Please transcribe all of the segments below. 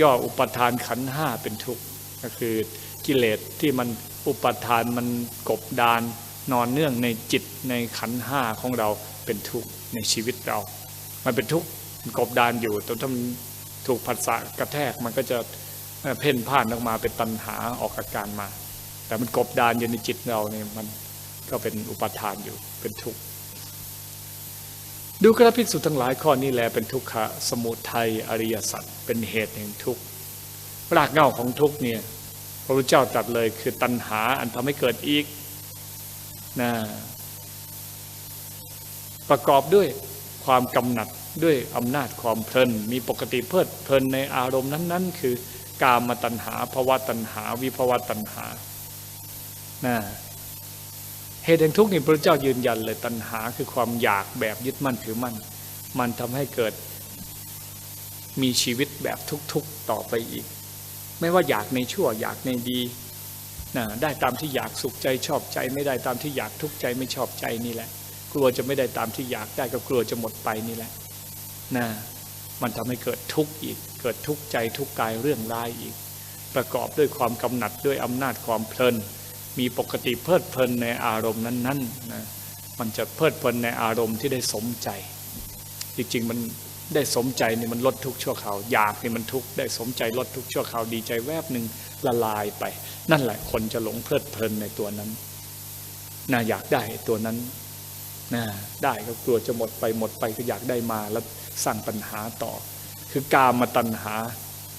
ย่ออุปทานขันห้าเป็นทุกข์ก็คือกิเลสที่มันอุปทานมันกบดานนอนเนื่องในจิตในขันห้าของเราเป็นทุกข์ในชีวิตเรา มันเป็นทุกข์มันกบดานอยู่จนถ้ามันถูกผัสสะกระแทกมันก็จะเอ่อเพ่นพ่านออกมาเป็นตัณหาออกอาการมา แต่มันกบดานอยู่ในจิตเราเนี่ยมันก็เป็นอุปทานอยู่เป็นทุกข์ ดูกระพิสุทั้งหลายข้อนี้แลเป็นทุกขะสมุทัยอริยสัจเป็นเหตุแห่งทุกข์รากเหง้าของทุกข์เนี่ยพระพุทธเจ้าตรัสเลยคือตัณหาอันทำให้เกิดอีกนะประกอบด้วยความกำหนัดด้วยอำนาจความเพลิน มีปกติเพลิดเพลินในอารมณ์นั้น ๆ คือกามตัณหาภวะตัณหา วิภวะตัณหานะ เหตุแห่งทุกข์นี่พระเจ้ายืนยันเลยตัณหาคือความอยากแบบยึดมั่นถือมั่น มันทำให้เกิดมีชีวิตแบบทุกข์ต่อไปอีก ไม่ว่าอยากในชั่วอยากในดีนะได้ตามที่อยากสุขใจชอบใจ ไม่ได้ตามที่อยากทุกข์ใจไม่ชอบใจนี่แหละ กลัวจะไม่ได้ตามที่อยากได้ก็กลัวจะหมดไปนี่แหละนะมันทำให้เกิดทุกข์อีก เกิดทุกข์ใจทุกข์กายเรื่องร้ายอีก ประกอบด้วยความกำหนัดด้วยอำนาจความเพลิน มีปกติเพลิดเพลินในอารมณ์นั้นๆนะมันจะเพลิดเพลินในอารมณ์ที่ได้สมใจ จริงๆมันได้สมใจนี่มันลดทุกข์ชั่วคราวอยากนี่มันทุกข์ได้สมใจลดทุกข์ชั่วคราวดีใจแวบหนึ่งละลายไป นั่นแหละคนจะหลงเพลิดเพลินในตัวนั้นน่าอยากได้ตัวนั้นน่าได้ก็กลัวจะหมดไปหมดไปก็อยากได้มาแล้วสร้างปัญหาต่อ คือกามมาตัณหา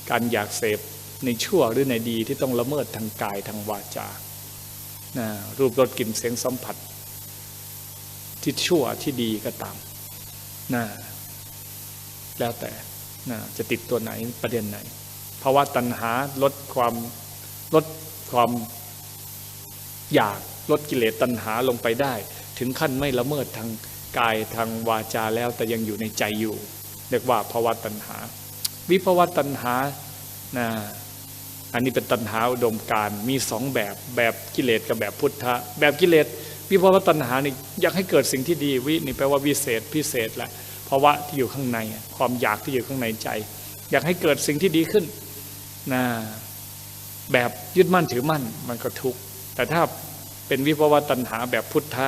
การอยากเสพในชั่วหรือในดีที่ต้องละเมิดทางกายทางวาจา นะรูปรสกลิ่นเสียงสัมผัส ที่ชั่วที่ดีก็ตามนะแล้วแต่นะจะติดตัวไหนประเด็นไหนเพราะว่าตัณหาลดความลดความอยากลดกิเลสตัณหาลงไปได้ ถึงขั้นไม่ละเมิดทางกายทางวาจาแล้วแต่ยังอยู่ในใจอยู่ เรียกว่าภาวะตัณหา วิภาวะตัณหานะ อันนี้เป็นตัณหาอุดมการมีสองแบบแบบกิเลสกับแบบพุทธะ แบบกิเลสวิภาวะตัณหานี่อยากให้เกิดสิ่งที่ดีวินี่แปลว่าวิเศษพิเศษแหละภาวะที่อยู่ข้างในความอยากที่อยู่ข้างในใจ อยากให้เกิดสิ่งที่ดีขึ้นนะแบบยึดมั่นถือมั่นมันก็ทุกข์แต่ถ้าเป็นวิภาวะตัณหาแบบพุทธะ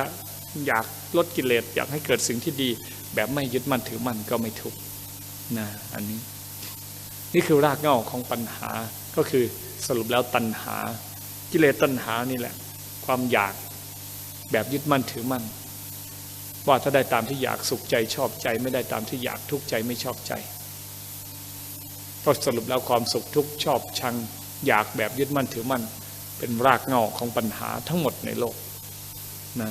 อยากลดกิเลสอยากให้เกิดสิ่งที่ดี แบบไม่ยึดมั่นถือมั่นก็ไม่ทุกข์นะอันนี้ นี่คือรากเหง้าของปัญหา ก็คือสรุปแล้วตัณหากิเลสตัณหานี่แหละ ความอยากแบบยึดมั่นถือมั่น ว่าถ้าได้ตามที่อยากสุขใจชอบใจ ไม่ได้ตามที่อยากทุกข์ใจไม่ชอบใจก็สรุปแล้วความสุขทุกข์ชอบชัง อยากแบบยึดมั่นถือมั่น เป็นรากเหง้าของปัญหาทั้งหมดในโลกนะ